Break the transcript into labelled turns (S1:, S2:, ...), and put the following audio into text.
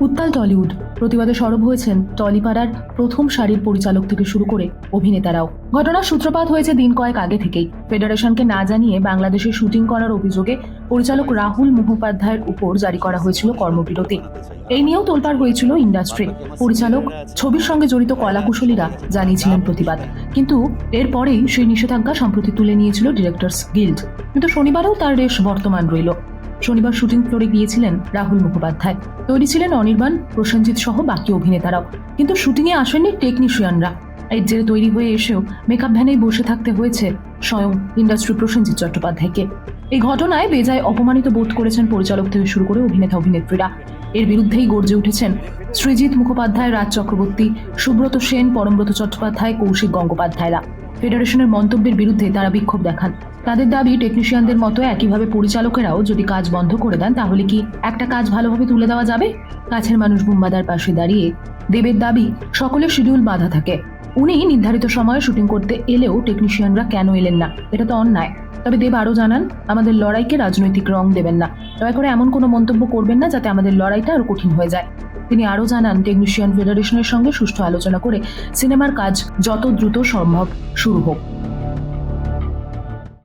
S1: উত্তাল টলিউড। প্রতিবাদে সরব হয়েছেন টলিপাড়ার প্রথম সারির পরিচালক থেকে শুরু করে অভিনেতারাও। ঘটনার সূত্রপাত হয়েছে দিন কয়েক আগে থেকেই। ফেডারেশনকে না জানিয়ে বাংলাদেশে শুটিং করার অভিযোগে পরিচালক রাহুল মুখোপাধ্যায়ের উপর জারি করা হয়েছিল কর্মবিরতি। এই নিয়েও তোলপাড় হয়েছিল ইন্ডাস্ট্রি। পরিচালক ছবির সঙ্গে জড়িত কলাকুশলীরা জানিয়েছিলেন প্রতিবাদ। কিন্তু এরপরেই সেই নিষেধাজ্ঞা সম্প্রতি তুলে নিয়েছিল ডিরেক্টরস গিল্ড। কিন্তু শনিবারেও তার রেশ বর্তমান রইল। শনিবার শুটিং ফ্লোরে গিয়েছিলেন রাহুল মুখোপাধ্যায়। তৈরি ছিলেন অনির্বাণ প্রসেনজিৎ সহ বাকি অভিনেতারাও। কিন্তু শুটিংয়ে আসেননি টেকনিশিয়ানরা। এর জেরে তৈরি হয়ে এসেও মেকআপ ভ্যানেই বসে থাকতে হয়েছে স্বয়ং ইন্ডাস্ট্রি প্রসেনজিৎ চট্টোপাধ্যায়কে। এই ঘটনায় বেজায় অপমানিত বোধ করেছেন পরিচালক থেকে শুরু করে অভিনেতা অভিনেত্রীরা। এর বিরুদ্ধেই গর্জে উঠেছেন সৃজিৎ মুখোপাধ্যায়, রাজ চক্রবর্তী, সুব্রত সেন, পরমব্রত চট্টোপাধ্যায়, কৌশিক গঙ্গোপাধ্যায়রা। ফেডারেশনের মন্তব্যের বিরুদ্ধে তারা বিক্ষোভ দেখান। তাদের দাবি, টেকনিশিয়ানদের মতো একইভাবে পরিচালকেরাও যদি কাজ বন্ধ করে দেন, তাহলে কি একটা কাজ ভালোভাবে তুলে দেওয়া যাবে? কাছের মানুষ বুম্বাদার পাশে দাঁড়িয়ে দেবের দাবি, সকলের শিডিউল বাধা থাকে। উনি নির্ধারিত সময়ে শুটিং করতে এলেও টেকনিশিয়ানরা কেন এলেন না? এটা তো অন্যায়। তবে দেব আরও জানান, আমাদের লড়াইকে রাজনৈতিক রং দেবেন না। দয়া করে এমন কোনো মন্তব্য করবেন না, যাতে আমাদের লড়াইটা আরও কঠিন হয়ে যায়। তিনি আরও জানান, টেকনিশিয়ান ফেডারেশনের সঙ্গে সুষ্ঠু আলোচনা করে সিনেমার কাজ যত দ্রুত সম্ভব শুরু হোক।